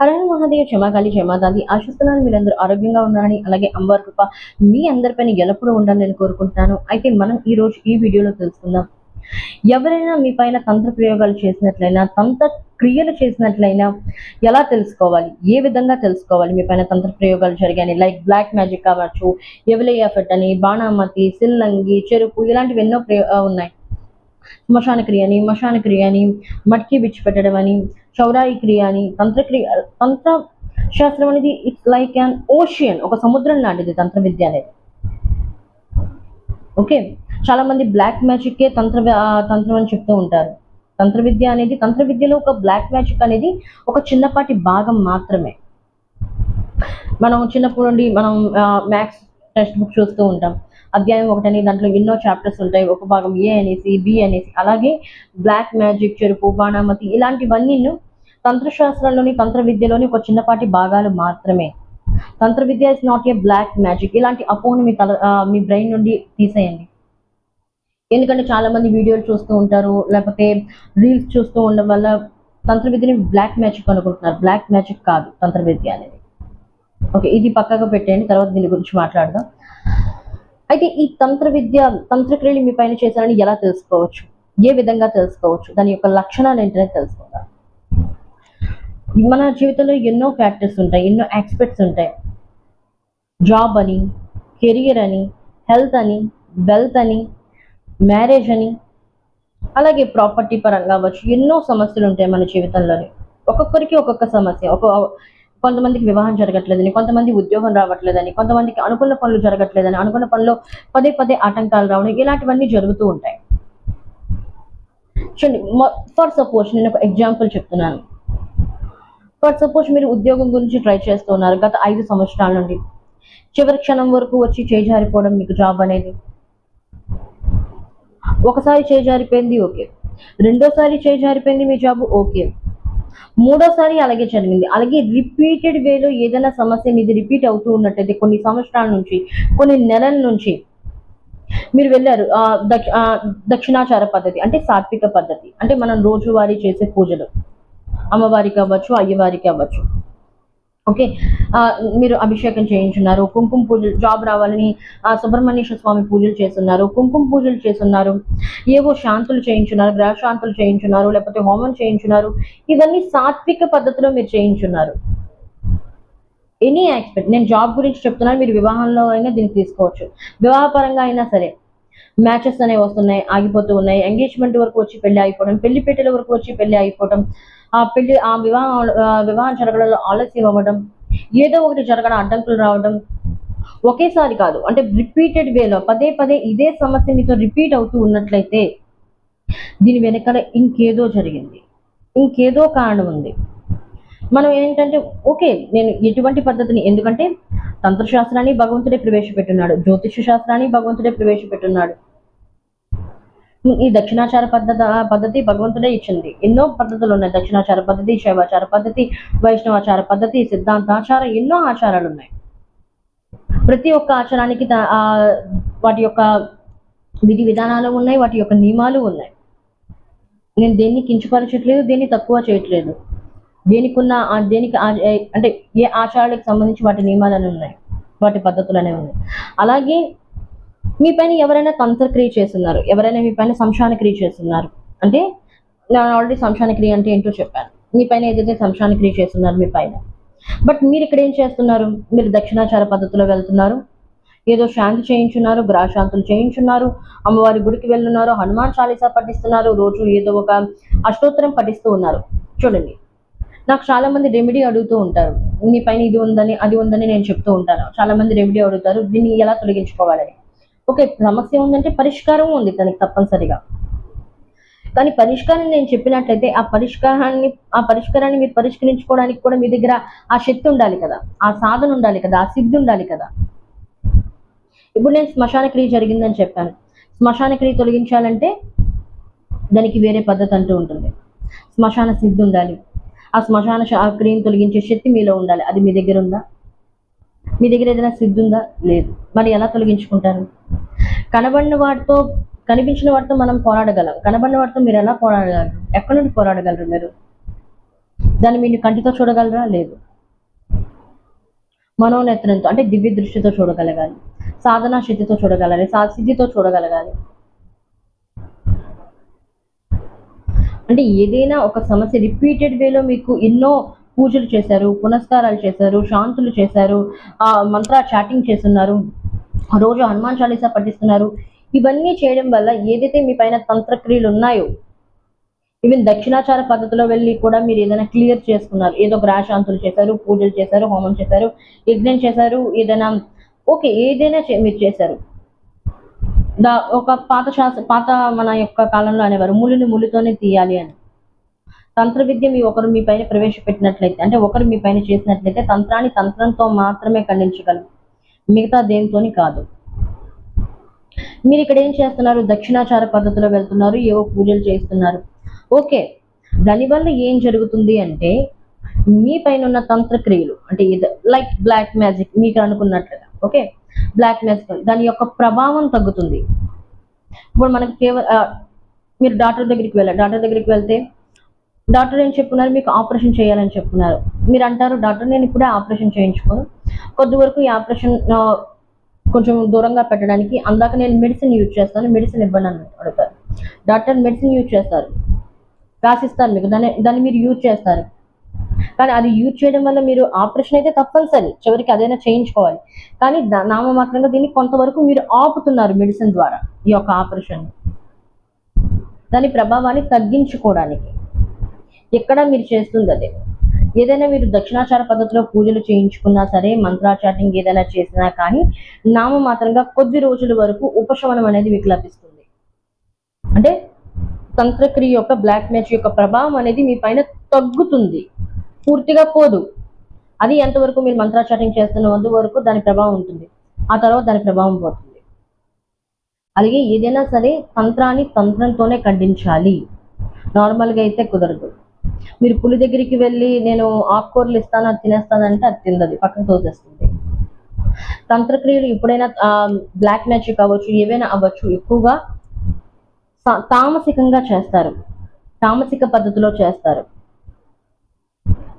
హర మహాదేవ క్షమాకాళి క్షమాదాది ఆశిస్తున్నాను. మీరందరూ ఆరోగ్యంగా ఉన్నారని అలాగే అమ్మవారి కృప మీ అందరిపైన ఎల్లప్పుడూ ఉండాలని నేను కోరుకుంటున్నాను. అయితే మనం ఈ రోజు ఈ వీడియోలో తెలుసుకుందాం. ఎవరైనా మీ పైన తంత్ర ప్రయోగాలు చేసినట్లయినా తంత్ర క్రియలు చేసినట్లయినా ఎలా తెలుసుకోవాలి? ఏ విధంగా తెలుసుకోవాలి? మీ పైన తంత్ర ప్రయోగాలు జరిగాయి లైక్ బ్లాక్ మ్యాజిక్ కావచ్చు ఎవలే ఎఫెక్ట్ అని బాణామతి సిల్లంగి చెరుపు ఇలాంటివి ఎన్నో ప్రయో ఉన్నాయి. శ్మశాన క్రియ అని మశాన క్రియ అని మట్కి విడిచిపెట్టడం పెట్టడం అని చౌరాయి క్రియ అని తంత్రక్రియ తంత్ర శాస్త్రం అనేది ఇట్స్ లైక్ అన్ ఓషియన్ ఒక సముద్రం లాంటిది తంత్ర విద్య అనేది. ఓకే చాలా మంది బ్లాక్ మ్యాజిక్కే తంత్ర తంత్రం అని చెప్తూ ఉంటారు. తంత్ర విద్య అనేది తంత్ర విద్యలో ఒక బ్లాక్ మ్యాజిక్ అనేది ఒక చిన్నపాటి భాగం మాత్రమే. మనం చిన్నప్పటి నుండి మనం మ్యాథ్స్ టెక్స్ట్ బుక్ చూస్తూ ఉంటాం. అధ్యాయం ఒకటని దాంట్లో ఎన్నో చాప్టర్స్ ఉంటాయి. ఒక భాగం ఏ అనేసి బి అనేసి. అలాగే బ్లాక్ మ్యాజిక్ చెరుపు బాణామతి ఇలాంటివన్నీ తంత్రశాస్త్రంలోని తంత్ర విద్యలోని ఒక చిన్నపాటి భాగాలు మాత్రమే. తంత్ర విద్య is not a black magic ఇలాంటి అపోహను మీ తల మీ బ్రెయిన్ నుండి తీసేయండి. ఎందుకంటే చాలా మంది వీడియోలు చూస్తూ ఉంటారు. లేకపోతే రీల్స్ చూస్తూ ఉండడం వల్ల తంత్ర విద్యని బ్లాక్ మ్యాజిక్ అనుకుంటున్నారు. బ్లాక్ మ్యాజిక్ కాదు తంత్ర విద్య అనేది. ఓకే ఇది పక్కగా పెట్టేయండి. తర్వాత దీని గురించి మాట్లాడదాం. అయితే ఈ తంత్ర విద్య తంత్రక్రియలు మీ పైన చేశారని ఎలా తెలుసుకోవచ్చు? ఏ విధంగా తెలుసుకోవచ్చు? దాని యొక్క లక్షణాలు ఏంటనే తెలుసుకుందాం. మన జీవితంలో ఎన్నో ఫ్యాక్టర్స్ ఉంటాయి ఎన్నో ఆస్పెక్ట్స్ ఉంటాయి. జాబ్ అని కెరియర్ అని హెల్త్ అని వెల్త్ అని మ్యారేజ్ అని అలాగే ప్రాపర్టీ పరంగా అవ్వచ్చు. ఎన్నో సమస్యలు ఉంటాయి మన జీవితంలోనే. ఒక్కొక్కరికి ఒక్కొక్క సమస్య. ఒక కొంతమందికి వివాహం జరగట్లేదని కొంతమంది ఉద్యోగం రావట్లేదని కొంతమందికి అనుకున్న పనులు జరగట్లేదని అనుకున్న పనులు పదే పదే ఆటంకాలు రావడం ఇలాంటివన్నీ జరుగుతూ ఉంటాయి. చూడండి ఫర్ సపోజ్ నేను ఒక ఎగ్జాంపుల్ చెప్తున్నాను. ఫర్ సపోజ్ మీరు ఉద్యోగం గురించి ట్రై చేస్తున్నారు గత ఐదు సంవత్సరాల నుండి. చివరి క్షణం వరకు వచ్చి చేజారిపోవడం మీకు జాబ్ అనేది. ఒకసారి చేజారిపోయింది ఓకే. రెండోసారి చేజారిపోయింది మీ జాబ్ ఓకే. మూడోసారి అలాగే జరిగింది. అలాగే రిపీటెడ్ వేలో ఏదైనా సమస్య మీది రిపీట్ అవుతూ ఉన్నట్టయితే కొన్ని సంవత్సరాల నుంచి కొన్ని నెలల నుంచి మీరు వెళ్ళారు. దక్షిణాచార పద్ధతి అంటే సాత్విక పద్ధతి. అంటే మనం రోజువారీ చేసే పూజలు. అమ్మవారికి అవ్వచ్చు అయ్యవారికి అవ్వచ్చు. ఓకే. మీరు అభిషేకం చేయించున్నారు కుంకుమ పూజలు జాబ్ రావాలని సుబ్రహ్మణ్యేశ్వర స్వామి పూజలు చేస్తున్నారు కుంకుమ పూజలు చేస్తున్నారు ఏవో శాంతులు చేయించున్నారు గ్రహ శాంతులు చేయించున్నారు లేకపోతే హోమం చేయించున్నారు ఇవన్నీ సాత్విక పద్ధతిలో మీరు చేయించున్నారు. ఎనీ ఆస్పెక్ట్ నేను జాబ్ గురించి చెప్తున్నాను మీరు వివాహంలో అయినా దీన్ని తీసుకోవచ్చు. వివాహపరంగా అయినా సరే మ్యాచెస్ అనేవి వస్తున్నాయి ఆగిపోతూ ఉన్నాయి ఎంగేజ్మెంట్ వరకు వచ్చి పెళ్ళి అయిపోవడం పెళ్ళి పెట్టెల వరకు వచ్చి పెళ్ళి అయిపోవడం ఆ పెళ్ళి ఆ వివాహం ఆ వివాహం జరగడంలో ఆలస్యం అవ్వడం ఏదో ఒకటి జరగడం అడ్డంకులు రావడం ఒకేసారి కాదు. అంటే రిపీటెడ్ వేలో పదే పదే ఇదే సమస్య మీతో రిపీట్ అవుతూ ఉన్నట్లయితే దీని వెనకాల ఇంకేదో జరిగింది. ఇంకేదో కారణం ఉంది. మనం ఏంటంటే ఓకే నేను ఎటువంటి పద్ధతిని ఎందుకంటే తంత్రశాస్త్రాన్ని భగవంతుడే ప్రవేశపెట్టున్నాడు జ్యోతిష శాస్త్రాన్ని భగవంతుడే ప్రవేశపెట్టున్నాడు. ఈ దక్షిణాచార పద్ధతి పద్ధతి భగవంతుడే ఇచ్చింది. ఎన్నో పద్ధతులు ఉన్నాయి. దక్షిణాచార పద్ధతి శైవాచార పద్ధతి వైష్ణవాచార పద్ధతి సిద్ధాంతాచారం ఎన్నో ఆచారాలు ఉన్నాయి. ప్రతి ఒక్క ఆచారానికి వాటి యొక్క విధి విధానాలు ఉన్నాయి. వాటి యొక్క నియమాలు ఉన్నాయి. నేను దేన్ని కించపరచట్లేదు దేన్ని తక్కువ చేయట్లేదు. దేనికి ఉన్న దేనికి అంటే ఏ ఆచారాలకు సంబంధించి వాటి నియమాలు ఉన్నాయి. వాటి పద్ధతులు అనేవి ఉన్నాయి. అలాగే మీ పైన ఎవరైనా తంత్రక్రియ చేస్తున్నారు ఎవరైనా మీ పైన సంశాన క్రియ చేస్తున్నారు అంటే నేను ఆల్రెడీ సంశాన క్రియ అంటే ఏంటో చెప్పాను. మీ పైన ఏదైతే సంశాన క్రియ చేస్తున్నారు మీ పైన. బట్ మీరు ఇక్కడ ఏం చేస్తున్నారు? మీరు దక్షిణాచార పద్ధతిలో వెళ్తున్నారు ఏదో శాంతి చేయించున్నారు గ్రహశాంతులు చేయించున్నారు అమ్మవారి గుడికి వెళ్తున్నారు హనుమాన్ చాలీసా పఠిస్తున్నారు రోజు ఏదో ఒక అష్టోత్తరం పఠిస్తూ ఉన్నారు. చూడండి నాకు చాలా మంది రెమెడీ అడుగుతూ ఉంటారు. మీ పైన ఇది ఉందని అది ఉందని నేను చెప్తూ ఉంటాను. చాలా మంది రెమెడీ అడుగుతారు దీన్ని ఎలా తొలగించుకోవాలని? ఓకే సమస్య ఉందంటే పరిష్కారం ఉంది తనకి తప్పనిసరిగా. కానీ పరిష్కారం నేను చెప్పినట్లయితే ఆ పరిష్కారాన్ని ఆ పరిష్కారాన్ని మీరు పరిష్కరించుకోవడానికి కూడా మీ దగ్గర ఆ శక్తి ఉండాలి కదా. ఆ సాధన ఉండాలి కదా ఆ సిద్ధి ఉండాలి కదా. ఇప్పుడు నేను శ్మశాన క్రియ జరిగిందని చెప్పాను. శ్మశాన క్రియ తొలగించాలంటే దానికి వేరే పద్ధతి అంటూ ఉంటుంది. శ్మశాన సిద్ధి ఉండాలి. ఆ శ్మశాన క్రియను తొలగించే శక్తి మీలో ఉండాలి. అది మీ దగ్గర ఉందా? మీ దగ్గర ఏదైనా సిద్ధి ఉందా లేదు. మరి ఎలా తొలగించుకుంటారు? కనబడిన వాటితో కనిపించిన వాటితో మనం పోరాడగలం. కనబడిన వాటితో మీరు ఎలా పోరాడగలరు? ఎక్కడి నుండి పోరాడగలరు మీరు? దాన్ని మీరు కంటితో చూడగలరా? లేదు. మనోనేత్రంతో అంటే దివ్య దృష్టితో చూడగలగాలి. సాధనా శక్తితో చూడగలగాలి. సాసిద్ధితో చూడగలగాలి. అంటే ఏదైనా ఒక సమస్య రిపీటెడ్ వేలో మీకు ఎన్నో పూజలు చేశారు పునస్కారాలు చేశారు శాంతులు చేశారు ఆ మంత్ర చాటింగ్ చేస్తున్నారు రోజు హనుమాన్ చాలీసా పఠిస్తున్నారు. ఇవన్నీ చేయడం వల్ల ఏదైతే మీ పైన తంత్రక్రియలు ఉన్నాయో ఈవెన్ దక్షిణాచార పద్ధతిలో వెళ్ళి కూడా మీరు ఏదైనా క్లియర్ చేసుకున్నారు. ఏదో గ్రాశాంతులు చేశారు పూజలు చేశారు హోమం చేశారు యజ్ఞం చేశారు ఏదైనా ఓకే ఏదైనా చే- మీరు చేశారు. దా ఒక పాత శాస్త్ర పాత మన యొక్క కాలంలో అనేవారు ములిని ములితోనే తీయాలి అని. తంత్ర విద్య మీ ఒకరు మీ పైన ప్రవేశపెట్టినట్లయితే అంటే ఒకరు మీ పైన చేసినట్లయితే తంత్రాన్ని తంత్రంతో మాత్రమే ఖండించగలరు. మిగతా దేనితోని కాదు. మీరు ఇక్కడ ఏం చేస్తున్నారు? దక్షిణాచార పద్ధతిలో వెళ్తున్నారు ఏవో పూజలు చేస్తున్నారు. ఓకే. దానివల్ల ఏం జరుగుతుంది అంటే మీ పైన ఉన్న తంత్రక్రియలు అంటే లైక్ బ్లాక్ మ్యాజిక్ మీకు అనుకున్నట్లుగా ఓకే? బ్లాక్ మ్యాజిక్ దాని యొక్క ప్రభావం తగ్గుతుంది. ఇప్పుడు మనకి కేవలం మీరు డాక్టర్ దగ్గరికి వెళ్ళారు డాక్టర్ దగ్గరికి వెళ్తే డాక్టర్ ఏం చెప్పున్నారు? మీకు ఆపరేషన్ చేయాలని చెప్పున్నారు. మీరు అంటారు డాక్టర్ నేను ఇప్పుడే ఆపరేషన్ చేయించుకోను. కొద్ది వరకు ఈ ఆపరేషన్ కొంచెం దూరంగా పెట్టడానికి అందాక నేను మెడిసిన్ యూజ్ చేస్తాను మెడిసిన్ ఇవ్వండి అని అడుగుతారు. డాక్టర్ మెడిసిన్ యూజ్ చేస్తారు. రాసిస్తారు మీకు. దాన్ని దాన్ని మీరు యూజ్ చేస్తారు. కానీ అది యూజ్ చేయడం వల్ల మీరు ఆపరేషన్ అయితే తప్పనిసరి. చివరికి అదైనా చేయించుకోవాలి. కానీ దా- నామమాత్రంగా దీన్ని కొంతవరకు మీరు ఆపుతున్నారు మెడిసిన్ ద్వారా ఈ యొక్క ఆపరేషన్. దాని ప్రభావాన్ని తగ్గించుకోవడానికి. ఎక్కడ మీరు చేస్తుంది అదే? ఏదైనా మీరు దక్షిణాచార పద్ధతిలో పూజలు చేయించుకున్నా సరే మంత్రాచార్యం ఏదైనా చేసినా కానీ నామమాత్రంగా కొద్ది రోజుల వరకు ఉపశమనం అనేది మీకు లభిస్తుంది. అంటే తంత్రక్రియ యొక్క బ్లాక్ మ్యాచ్ యొక్క ప్రభావం అనేది మీ పైన తగ్గుతుంది. పూర్తిగా పోదు. అది ఎంతవరకు మీరు మంత్రాచాటింగ్ చేస్తున్న వందు వరకు దాని ప్రభావం ఉంటుంది. ఆ తర్వాత దాని ప్రభావం పోతుంది. అలాగే ఏదైనా సరే తంత్రాన్ని తంత్రంతోనే ఖండించాలి. నార్మల్గా అయితే కుదరదు. మీరు పులి దగ్గరికి వెళ్ళి నేను ఆకుకూరలు ఇస్తాను అది తినేస్తానంటే అది తిందది పక్కన తోసేస్తుంది. తంత్రక్రియలు ఎప్పుడైనా బ్లాక్ మ్యాజిక్ అవ్వచ్చు ఏవైనా అవ్వచ్చు ఎక్కువగా తామసికంగా చేస్తారు. తామసిక పద్ధతిలో చేస్తారు.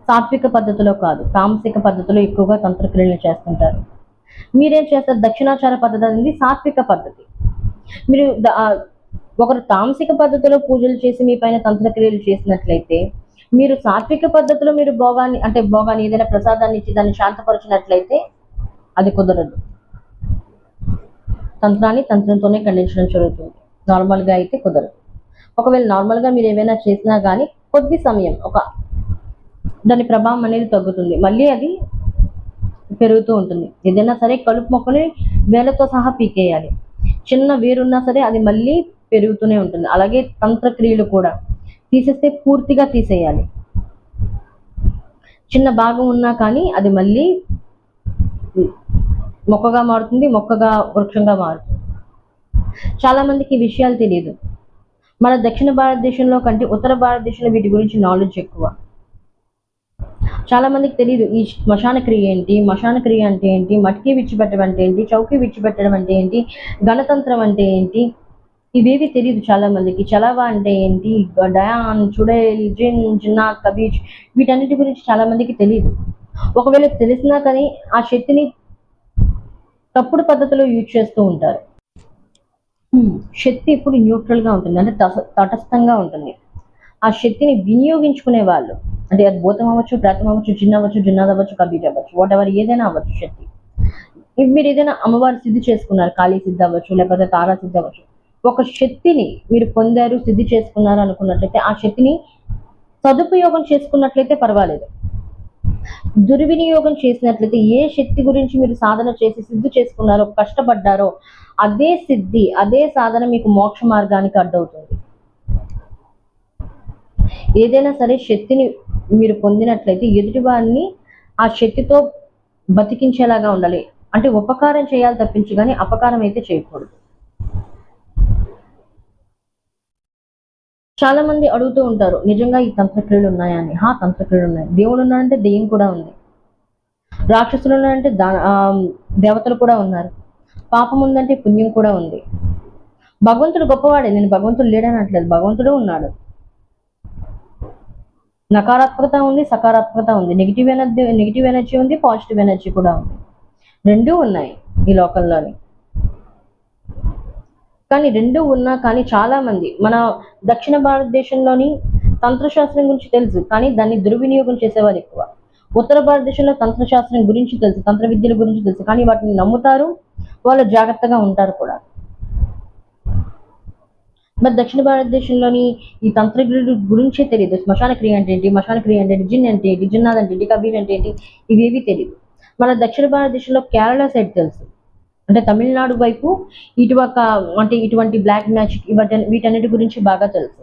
సాత్విక పద్ధతిలో కాదు తామసిక పద్ధతిలో ఎక్కువగా తంత్రక్రియలు చేస్తుంటారు. మీరేం చేస్తారు? దక్షిణాచార పద్ధతి అనేది సాత్విక పద్ధతి. మీరు ఒకరు తామసిక పద్ధతిలో పూజలు చేసి మీ పైన తంత్రక్రియలు చేసినట్లయితే మీరు సాత్విక పద్ధతిలో మీరు భోగాన్ని అంటే భోగాన్ని ఏదైనా ప్రసాదాన్ని ఇచ్చి దాన్ని శాంతపరిచినట్లయితే అది కుదరదు. తంత్రాన్ని తంత్రంతోనే ఖండించడం జరుగుతుంది. నార్మల్గా అయితే కుదరదు. ఒకవేళ నార్మల్గా మీరు ఏమైనా చేసినా కానీ కొద్ది సమయం ఒక దాని ప్రభావం అనేది తగ్గుతుంది. మళ్ళీ అది పెరుగుతూ ఉంటుంది. ఏదైనా సరే కలుపు మొక్కని వేలతో సహా పీకేయాలి. చిన్న వేరున్నా సరే అది మళ్ళీ పెరుగుతూనే ఉంటుంది. అలాగే తంత్రక్రియలు కూడా తీసేస్తే పూర్తిగా తీసేయాలి. చిన్న భాగం ఉన్నా కానీ అది మళ్ళీ మొక్కగా మారుతుంది మొక్కగా వృక్షంగా మారుతుంది. చాలా మందికి ఈ విషయాలు తెలియదు. మన దక్షిణ భారతదేశంలో కంటే ఉత్తర భారతదేశంలో వీటి గురించి నాలెడ్జ్ ఎక్కువ. చాలామందికి తెలియదు ఈ శ్మశాన క్రియ ఏంటి మశాన క్రియ అంటే ఏంటి మట్కి విచ్చిపెట్టడం అంటే ఏంటి చౌకీ విచ్చిపెట్టడం అంటే ఏంటి గణతంత్రం అంటే ఏంటి ఇవేవి తెలియదు చాలా మందికి. చలవా అంటే ఏంటి? డయాన్ చుడేల్ జిన్ జిన్నా కబీజ్ వీటన్నిటి గురించి చాలా మందికి తెలియదు ఒకవేళ తెలిసినా కానీ ఆ శక్తిని తప్పుడు పద్ధతిలో యూజ్ చేస్తూ ఉంటారు. శక్తి ఎప్పుడు న్యూట్రల్గా ఉంటుంది. అంటే తటస్థంగా ఉంటుంది. ఆ శక్తిని వినియోగించుకునే వాళ్ళు అంటే అది భూతం అవ్వచ్చు ప్రాతం అవ్వచ్చు చిన్న అవ్వచ్చు జిన్నాద్ అవ్వచ్చు కబీర్ అవ్వచ్చు వాట్ ఎవర్ ఏదైనా అవ్వచ్చు శక్తి. మీరు ఏదైనా అమ్మవారి సిద్ధి చేసుకున్నారు కాళీ సిద్ధి అవ్వచ్చు లేకపోతే తారా సిద్ధి అవ్వచ్చు. ఒక శక్తిని మీరు పొందారు సిద్ధి చేసుకున్నారు అనుకున్నట్లయితే ఆ శక్తిని సదుపయోగం చేసుకున్నట్లయితే పర్వాలేదు. దుర్వినియోగం చేసినట్లయితే ఏ శక్తి గురించి మీరు సాధన చేసి సిద్ధి చేసుకున్నారో కష్టపడ్డారో అదే సిద్ధి అదే సాధన మీకు మోక్ష మార్గానికి అడ్డవుతుంది. ఏదైనా సరే శక్తిని మీరు పొందినట్లయితే ఎదుటివారిని ఆ శక్తితో బతికించేలాగా ఉండాలి. అంటే ఉపకారం చేయాలి తప్పించి కానీ అపకారం అయితే చేయకూడదు. చాలా మంది అడుగుతూ ఉంటారు నిజంగా ఈ తంత్రక్రియలు ఉన్నాయా? అని. హా తంత్రక్రియలు ఉన్నాయి. దేవుడు ఉన్నాడంటే దెయ్యం కూడా ఉంది. రాక్షసులు ఉన్నారంటే దా దేవతలు కూడా ఉన్నారు. పాపం ఉందంటే పుణ్యం కూడా ఉంది. భగవంతుడు గొప్పవాడే. నేను భగవంతుడు లేడనట్లేదు భగవంతుడు ఉన్నాడు. నకారాత్మకత ఉంది సకారాత్మకత ఉంది. నెగిటివ్ ఎనర్జీ నెగిటివ్ ఎనర్జీ ఉంది పాజిటివ్ ఎనర్జీ కూడా ఉంది. రెండూ ఉన్నాయి ఈ లోకంలోని. కానీ రెండు ఉన్నా కానీ చాలా మంది. మన దక్షిణ భారతదేశంలోని తంత్రశాస్త్రం గురించి తెలుసు కానీ దాన్ని దుర్వినియోగం చేసేవారు ఎక్కువ. ఉత్తర భారతదేశంలో తంత్రశాస్త్రం గురించి తెలుసు తంత్ర విద్యల గురించి తెలుసు కానీ వాటిని నమ్ముతారు వాళ్ళు జాగ్రత్తగా ఉంటారు కూడా. మరి దక్షిణ భారతదేశంలోని ఈ తంత్ర గురించే తెలియదు. శ్మశాన క్రియ అంటే ఏంటి? శ్మశాన క్రియ అంటే ఏంటి? జిన్ అంటే ఏంటి? జిన్నాద్ అంటే ఏంటి? కబీర్ అంటే ఏంటి? ఇవేవి తెలియదు మన దక్షిణ భారతదేశంలో కేరళ సైడ్ తెలుసు. అంటే తమిళనాడు వైపు ఇటువక్క అంటే ఇటువంటి బ్లాక్ మ్యాజిక్ ఇవట వీటన్నిటి గురించి బాగా తెలుసు.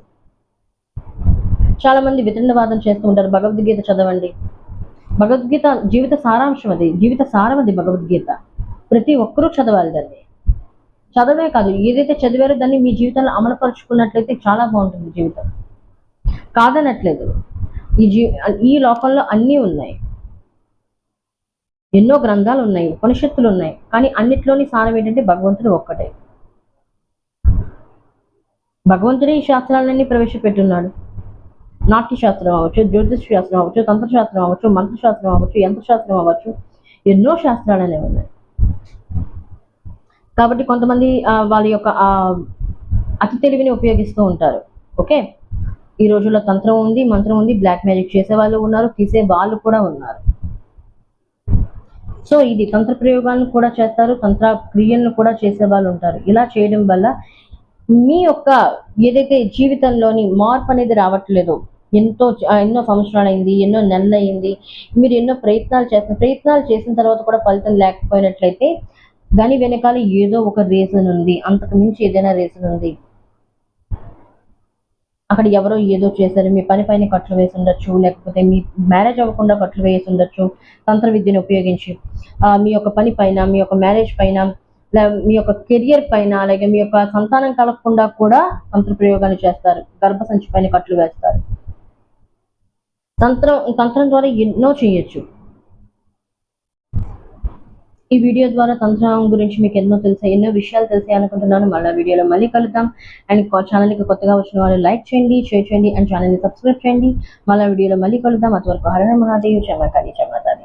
చాలా మంది వితండవాదం చేస్తూ ఉంటారు. భగవద్గీత చదవండి. భగవద్గీత జీవిత సారాంశం అది. జీవిత సారం అది భగవద్గీత. ప్రతి ఒక్కరూ చదవాలి దాన్ని. చదవే కాదు. ఏదైతే చదివారో దాన్ని మీ జీవితంలో అమలుపరుచుకున్నట్లయితే చాలా బాగుంటుంది జీవితం. కాదనట్లేదు. ఈ జీ ఈ లోకంలో అన్నీ ఉన్నాయి. ఎన్నో గ్రంథాలు ఉన్నాయి ఉపనిషత్తులు ఉన్నాయి కానీ అన్నిట్లోని సారం ఏంటంటే భగవంతుడు ఒక్కటే. భగవంతుడే ఈ శాస్త్రాలన్నీ ప్రవేశపెట్టున్నాడు. నాట్య శాస్త్రం అవ్వచ్చు జ్యోతిష్ శాస్త్రం అవ్వచ్చు తంత్రశాస్త్రం అవ్వచ్చు మంత్రశాస్త్రం అవ్వచ్చు యంత్రశాస్త్రం అవ్వచ్చు ఎన్నో శాస్త్రాలు అనేవి ఉన్నాయి. కాబట్టి కొంతమంది వాళ్ళ యొక్క అతి తెలివిని ఉపయోగిస్తూ ఉంటారు. ఓకే? ఈ రోజుల్లో తంత్రం ఉంది మంత్రం ఉంది బ్లాక్ మ్యాజిక్ చేసే వాళ్ళు ఉన్నారు తీసే వాళ్ళు కూడా ఉన్నారు. సో ఇది తంత్ర ప్రయోగాలను కూడా చేస్తారు తంత్ర క్రియలను కూడా చేసే వాళ్ళు ఉంటారు. ఇలా చేయడం వల్ల మీ యొక్క ఏదైతే జీవితంలోని మార్పు అనేది రావట్లేదు ఎంతో ఎన్నో సంవత్సరాలు అయింది ఎన్నో నెలలు అయింది మీరు ఎన్నో ప్రయత్నాలు చేస్తున్న ప్రయత్నాలు చేసిన తర్వాత కూడా ఫలితం లేకపోయినట్లయితే దాని వెనకాల ఏదో ఒక రీజన్ ఉంది అంతకు మించి ఏదైనా రీజన్ ఉంది. అక్కడ ఎవరో ఏదో చేశారు మీ పని పైన కట్లు వేసి ఉండొచ్చు లేకపోతే మీ మ్యారేజ్ అవ్వకుండా కట్లు వేసి ఉండొచ్చు తంత్ర విద్యను ఉపయోగించి మీ యొక్క పని పైన మీ యొక్క మ్యారేజ్ పైన మీ యొక్క కెరియర్ పైన అలాగే మీ యొక్క సంతానం కలగకుండా కూడా తంత్ర ప్రయోగాలు చేస్తారు గర్భసంచి పైన కట్లు వేస్తారు. తంత్రం తంత్రం ద్వారా ఎన్నో చేయొచ్చు. ఈ వీడియో ద్వారా తంత్రం గురించి మీకు ఎన్నో తెలుసా ఎన్నో విషయాలు తెలిసాయి అనుకుంటున్నాను. మళ్ళీ వీడియోలో మళ్ళీ కలుద్దాం. అండ్ ఛానల్కి కొత్తగా వచ్చిన వాళ్ళు లైక్ చేయండి షేర్ చేయండి అండ్ ఛానల్ని సబ్స్క్రైబ్ చేయండి. మళ్ళీ వీడియోలో మళ్ళీ కలుద్దాం. అంతవరకు హరణ మహాదేవ్ చమకాలి చమతాది